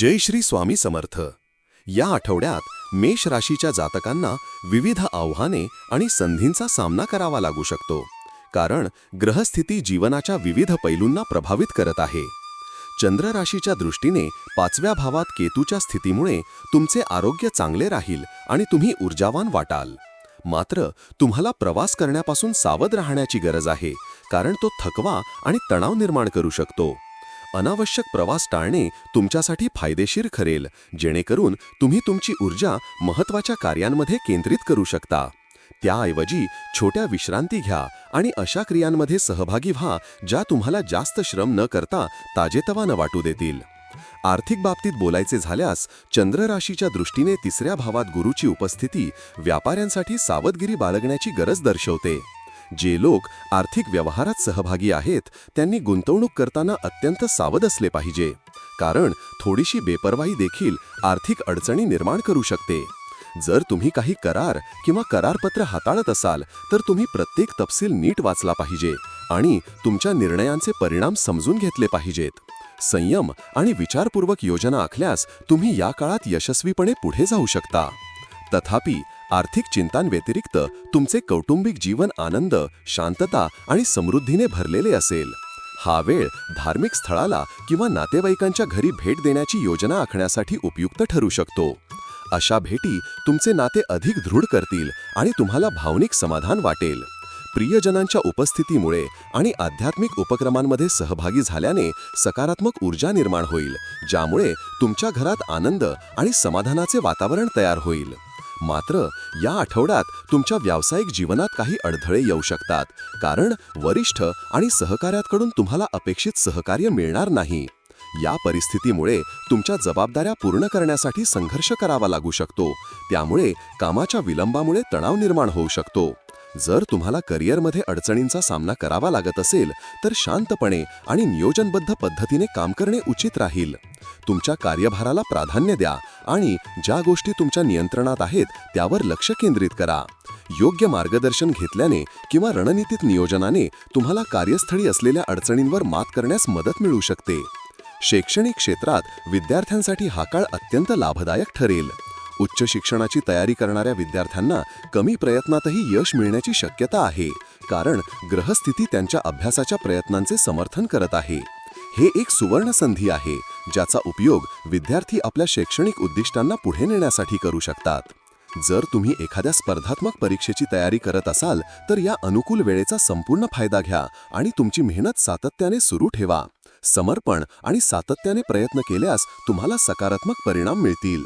जय श्री स्वामी समर्थ. या आठवड्यात मेष राशीच्या जातकांना विविध आव्हाने आणि संधींचा सामना करावा लागू शकतो कारण ग्रहस्थिती जीवनाच्या विविध पैलूंना प्रभावित करत आहे. चंद्र राशीच्या दृष्टीने पाचव्या भावात केतूच्या स्थितीमुळे तुमचे आरोग्य चांगले राहील आणि तुम्ही ऊर्जावान वाटाल. मात्र तुम्हाला प्रवास करण्यापासून सावध राहण्याची गरज आहे कारण तो थकवा आणि तणाव निर्माण करू शकतो. अनावश्यक प्रवास टाळणे तुमच्यासाठी फायदेशीर ठरेल. जेणेकरून तुम्ही तुमची ऊर्जा महत्त्वाच्या कार्यांमध्ये केंद्रित करू शकता. त्याऐवजी छोट्या विश्रांती घ्या आणि अशा क्रियांमध्ये सहभागी व्हा ज्या तुम्हाला जास्त श्रम न करता ताजेतवानं वाटू देतील. आर्थिक बाबतीत बोलायचे झाल्यास चंद्रराशीच्या दृष्टीने तिसऱ्या भावात गुरुची उपस्थिती व्यापाऱ्यांसाठी सावधगिरी बाळगण्याची गरज दर्शवते. जे लोक आर्थिक व्यवहारात सहभागी आहेत त्यांनी गुंतवणूक करताना अत्यंत सावध असले पाहिजे. कारण थोडीशी बेपरवाई देखील आर्थिक अडचणी निर्माण करू शकते. जर तुम्ही काही करार किंवा करारपत्र हाताळत असाल तर तुम्ही प्रत्येक तपशील नीट वाचला पाहिजे आणि तुमच्या निर्णयांचे परिणाम समजून घेतले पाहिजेत. संयम आणि विचारपूर्वक योजना आखल्यास तुम्ही या काळात यशस्वीपणे पुढे जाऊ शकता. तथापि आर्थिक चिंतांव्यतिरिक्त तुमचे कौटुंबिक जीवन आनंद शांतता आणि समृद्धीने भरलेले असेल. हा वेळ धार्मिक स्थळाला किंवा नातेवाईकांच्या घरी भेट देण्याची योजना आखण्यासाठी उपयुक्त ठरू शकतो. अशा भेटी तुमचे नाते अधिक दृढ करतील आणि तुम्हाला भावनिक समाधान वाटेल. प्रियजनांच्या उपस्थितीमुळे आणि आध्यात्मिक उपक्रमांमध्ये सहभागी झाल्याने सकारात्मक ऊर्जा निर्माण होईल ज्यामुळे तुमच्या घरात आनंद आणि समाधानाचे वातावरण तयार होईल. मात्र या आठवड्यात तुमच्या व्यावसायिक जीवनात काही अडथळे येऊ शकतात कारण वरिष्ठ आणि सहकाऱ्याकडून तुम्हाला अपेक्षित सहकार्य मिळणार नाही. या परिस्थितीमुळे तुमच्या जबाबदाऱ्या पूर्ण करण्यासाठी संघर्ष करावा लागू शकतो त्यामुळे कामाच्या विलंबामुळे तणाव निर्माण होऊ शकतो. जर तुम्हाला करिअरमध्ये अडचणींचा सामना करावा लागत असेल तर शांतपणे आणि नियोजनबद्ध पद्धतीने काम करणे उचित राहील. तुमच्या कार्यभाराला प्राधान्य द्या आणि ज्या गोष्टी तुमच्या नियंत्रणात आहेत त्यावर लक्ष केंद्रित करा. योग्य मार्गदर्शन घेतल्याने किंवा रणनीतिक नियोजनाने तुम्हाला कार्यस्थळी असलेल्या अडचणींवर मात करण्यास मदत मिळू शकते. शैक्षणिक क्षेत्रात विद्यार्थ्यांसाठी हा काळ अत्यंत लाभदायक ठरेल. उच्च शिक्षणाची तयारी करणाऱ्या विद्यार्थ्यांना कमी प्रयत्नातही यश मिळण्याची शक्यता आहे कारण ग्रहस्थिती त्यांच्या अभ्यासाच्या प्रयत्नांचे समर्थन करत आहे. हे एक सुवर्ण संधी आहे ज्याचा उपयोग विद्यार्थी आपल्या शैक्षणिक उद्दिष्टांना पुढे नेण्यासाठी करू शकतात. जर तुम्ही एखाद्या स्पर्धात्मक परीक्षेची तयारी करत असाल तर या अनुकूल वेळेचा संपूर्ण फायदा घ्या आणि तुमची मेहनत सातत्याने सुरू ठेवा. समर्पण आणि सातत्याने प्रयत्न केल्यास तुम्हाला सकारात्मक परिणाम मिळतील.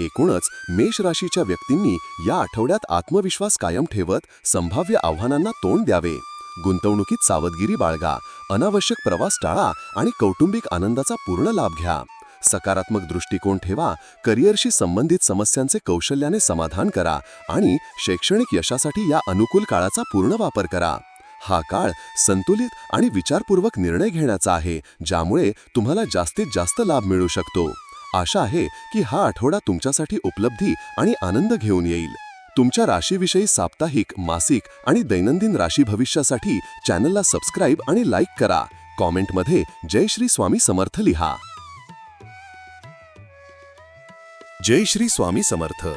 एकूणच मेष राशीच्या व्यक्तींनी या आठवड्यात आत्मविश्वास कायम ठेवत संभाव्य आव्हानांना तोंड द्यावे. गुंतवणुकीत सावधगिरी बाळगा अनावश्यक प्रवास टाळा आणि कौटुंबिक आनंदाचा पूर्ण लाभ घ्या. सकारात्मक दृष्टिकोन ठेवा करिअरशी संबंधित समस्यांचे कौशल्याने समाधान करा आणि शैक्षणिक यशासाठी या अनुकूल काळाचा पूर्ण वापर करा. हा काळ संतुलित आणि विचारपूर्वक निर्णय घेण्याचा आहे ज्यामुळे तुम्हाला जास्तीत जास्त लाभ मिळू शकतो. आशा आहे की हा आठवडा तुमच्यासाठी उपलब्धी आणि आनंद घेऊन येईल. तुमच्या राशीविषयी साप्ताहिक मासिक आणि दैनंदिन राशी भविष्यासाठी चॅनलला सबस्क्राईब आणि लाईक करा. कॉमेंटमध्ये जय श्री स्वामी समर्थ लिहा. जय श्री स्वामी समर्थ.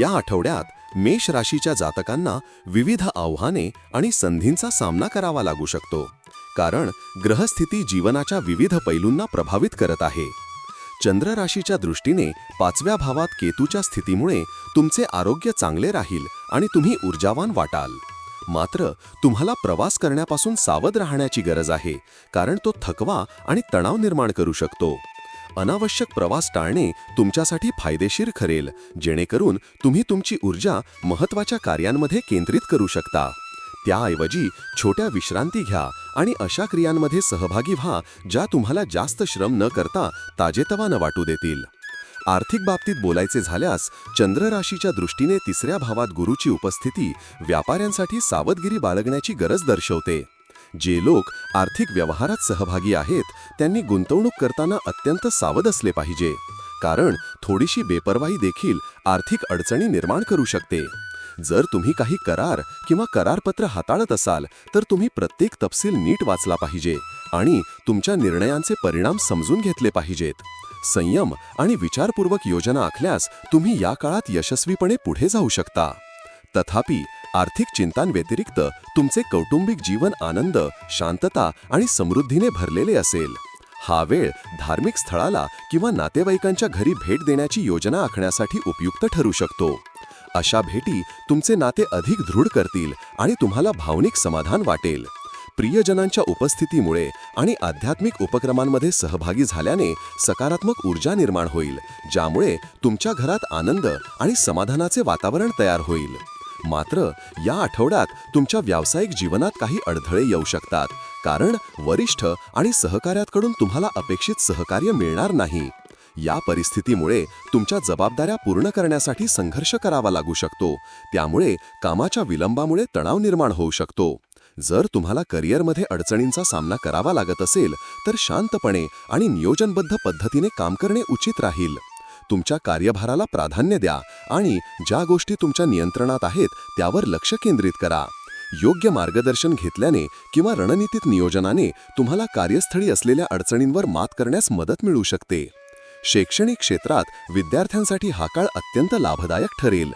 या आठवड्यात मेष राशीच्या जातकांना विविध आव्हाने आणि संधींचा सामना करावा लागू शकतो. कारण ग्रहस्थिती जीवनाच्या विविध पैलूंना प्रभावित करत आहे. चंद्र राशीच्या दृष्टीने पाचव्या भावात केतूच्या स्थितीमुळे तुमचे आरोग्य चांगले राहील आणि तुम्ही ऊर्जावान वाटाल. मात्र तुम्हाला प्रवास करण्यापासून सावध राहण्याची गरज आहे कारण तो थकवा आणि तणाव निर्माण करू शकतो. अनावश्यक प्रवास टाळणे तुमच्यासाठी फायदेशीर ठरेल जेणेकरून तुम्ही तुमची ऊर्जा महत्त्वाच्या कार्यांमध्ये केंद्रित करू शकता. त्याऐवजी छोट्या विश्रांती घ्या आणि अशा क्रियांमध्ये सहभागी व्हा ज्या तुम्हाला जास्त श्रम न करता ताजेतवानं वाटू देतील. आर्थिक बाबतीत बोलायचे झाल्यास चंद्र राशीच्या दृष्टीने तिसऱ्या भावात गुरुची उपस्थिती व्यापाऱ्यांसाठी सावधगिरी बाळगण्याची गरज दर्शवते. जे लोक आर्थिक व्यवहारात सहभागी आहेत त्यांनी गुंतवणूक करताना अत्यंत सावध असले पाहिजे. कारण थोडीशी बेपर्वाई देखील आर्थिक अडचणी निर्माण करू शकते. जर तुम्ही काही करार किंवा करारपत्र हाताळत असाल तर तुम्ही प्रत्येक तपशील नीट वाचला पाहिजे आणि तुमच्या निर्णयांचे परिणाम समजून घेतले पाहिजेत. संयम आणि विचारपूर्वक योजना आखल्यास तुम्ही या काळात यशस्वीपणे पुढे जाऊ शकता. तथापि आर्थिक चिंतांव्यतिरिक्त तुमचे कौटुंबिक जीवन आनंद शांतता आणि समृद्धीने भरलेले असेल. हा वेळ धार्मिक स्थळाला किंवा नातेवाईकांच्या घरी भेट देण्याची योजना आखण्यासाठी उपयुक्त ठरू शकतो. अशा भेटी तुमचे नाते अधिक दृढ करतील आणि तुम्हाला भावनिक समाधान वाटेल. प्रियजनांच्या उपस्थितीमुळे आणि आध्यात्मिक उपक्रमांमध्ये सहभागी झाल्याने सकारात्मक ऊर्जा निर्माण होईल ज्यामुळे तुमच्या घरात आनंद आणि समाधानाचे वातावरण तयार होईल. मात्र या आठवड्यात तुमच्या व्यावसायिक जीवनात काही अडथळे येऊ शकतात कारण वरिष्ठ आणि सहकाऱ्याकडून तुम्हाला अपेक्षित सहकार्य मिळणार नाही. या परिस्थितीमुळे तुमच्या जबाबदाऱ्या पूर्ण करण्यासाठी संघर्ष करावा लागू शकतो. त्यामुळे कामाच्या विलंबामुळे तणाव निर्माण होऊ शकतो. जर तुम्हाला करिअरमध्ये अडचणींचा सामना करावा लागत असेल तर शांतपणे आणि नियोजनबद्ध पद्धतीने काम करणे उचित राहील. तुमच्या कार्यभाराला प्राधान्य द्या आणि ज्या गोष्टी तुमच्या नियंत्रणात आहेत त्यावर लक्ष केंद्रित करा. योग्य मार्गदर्शन घेतल्याने किंवा रणनीतीत नियोजनाने तुम्हाला कार्यस्थळी असलेल्या अडचणींवर मात करण्यास मदत मिळू शकते. शैक्षणिक क्षेत्रात विद्यार्थ्यांसाठी हा काळ अत्यंत लाभदायक ठरेल.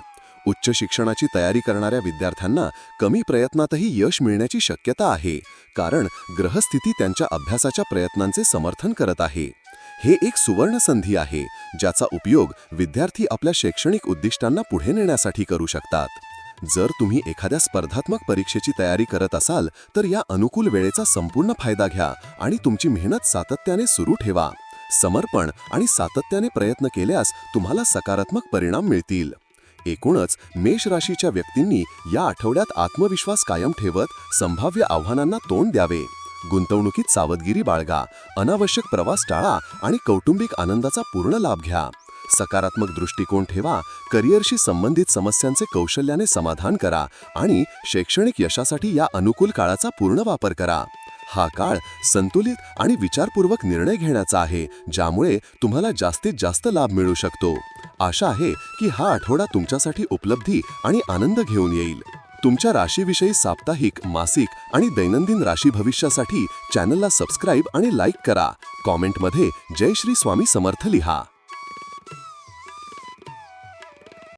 उच्च शिक्षणाची तयारी करणाऱ्या विद्यार्थ्यांना कमी प्रयत्नातही यश मिळण्याची शक्यता आहे कारण ग्रहस्थिती त्यांच्या अभ्यासाच्या प्रयत्नांचे समर्थन करत आहे. हे एक सुवर्ण संधी आहे ज्याचा उपयोग विद्यार्थी आपल्या शैक्षणिक उद्दिष्टांना पुढे नेण्यासाठी करू शकतात. जर तुम्ही एखाद्या स्पर्धात्मक परीक्षेची तयारी करत असाल तर या अनुकूल वेळेचा संपूर्ण फायदा घ्या आणि तुमची मेहनत सातत्याने सुरू ठेवा. समर्पण आणि सातत्याने प्रयत्न केल्यास तुम्हाला सकारात्मक परिणाम मिळतील. एकूणच मेष राशीच्या व्यक्तींनी या आठवड्यात आत्मविश्वास कायम ठेवत संभाव्य आव्हानांना तोंड द्यावे. गुंतवणुकीत सावधगिरी बाळगा अनावश्यक प्रवास टाळा आणि कौटुंबिक आनंदाचा पूर्ण लाभ घ्या. सकारात्मक दृष्टिकोन ठेवा करिअरशी संबंधित समस्यांचे कौशल्याने समाधान करा आणि शैक्षणिक यशासाठी या अनुकूल काळाचा पूर्ण वापर करा. हा काळ संतुलित आणि विचारपूर्वक निर्णय घेण्याचा आहे ज्यामुळे तुम्हाला जास्तीत जास्त लाभ मिळू शकतो. आशा आहे की हा आठवडा तुमच्यासाठी उपलब्धी आणि आनंद घेऊन येईल. तुमच्या राशीविषयी साप्ताहिक मासिक आणि दैनंदिन राशी भविष्यासाठी चॅनलला सबस्क्राईब आणि लाईक करा. कॉमेंटमध्ये जय श्री स्वामी समर्थ लिहा.